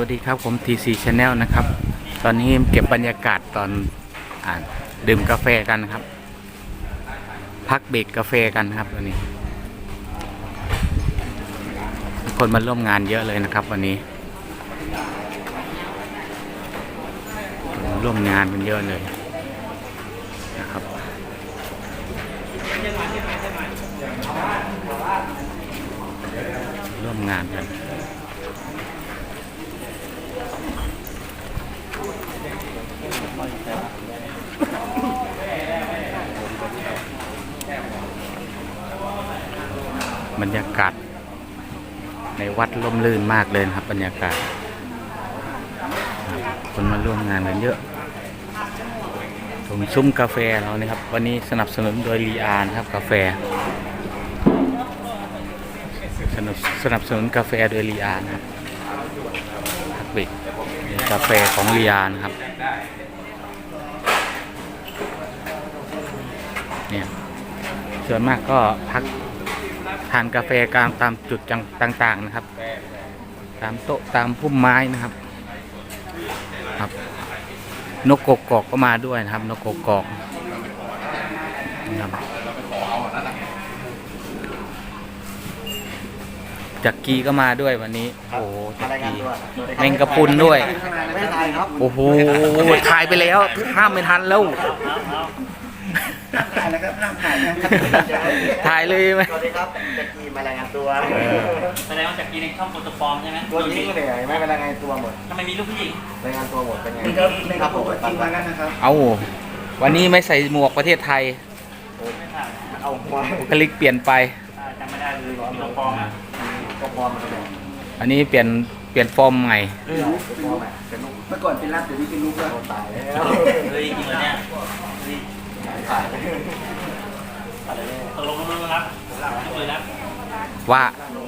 วัสดีครับผม TC Channel นะครับ ตอนนี้เก็บบรรยากาศตอนอดื่มกาแฟกันครับ พักเบรกกาแฟกันครับวันนี้ คนมาร่วมงานเยอะเลยนะครับ วันนี้ร่วมงานกันเยอะเลยนะครับร่วมงานกัน บรรยากาศ ในวัดร่มรื่นมากเลยนะครับ บรรยากาศ คนมาร่วมงานกันเยอะตรงซุ้มกาแฟเรานี่ครับ วันนี้สนับสนุนโดยรีอานะครับ กาแฟ สนับสนับสนุนกาแฟโดยรีอานะครับพักบรกกาแฟของรีอานะครับ เนี่ยส่วนมากก็พักทานกาแฟกลางตามจุดจังต่างๆนะครับ ตามโต๊ะตามพุ่มไม้นะครับครับ นกกกอกก็มาด้วยนะครับ นกกกอกนะครับจักกีก็มาด้วยวันนี้ โอ้โหจักกีแมงกะพรุนด้วยไม่ถ่ายครับโอ้โหถ่ายไปแล้วห้ามไม่ทันแล้ว ถ่ายแล้วก็นั่งถ่ายนะครับถ่ายเลยไหม สวัสดีครับจะกีมารายงานตัวเออแสดงว่าจากกีในช่องโฟโตฟอร์มใช่ไหมตัวนี้เลยไม่เป็นรายงานตัวหมดทำไมมีลูกผู้หญิงรายงานตัวหมดเป็นไงครับครับผมกีมาแล้วนะครับเอาวันนี้ไม่ใส่หมวกประเทศไทยไม่ถ่ายเอาหัวบุคลิกเปลี่ยนไป อ่าจำไม่ได้เลยมีตัวฟอร์มอะก็พอมาแล้วอันนี้เปลี่ยนเปลี่ยนฟอร์มใหม่เออเป็นลูกเป็นลูกเมื่อก่อนเป็นรับเดี๋ยวนี้เป็นลูกแล้วตายแล้ว ตกลงกันแล้วครับไม่คุแล้วว่า ล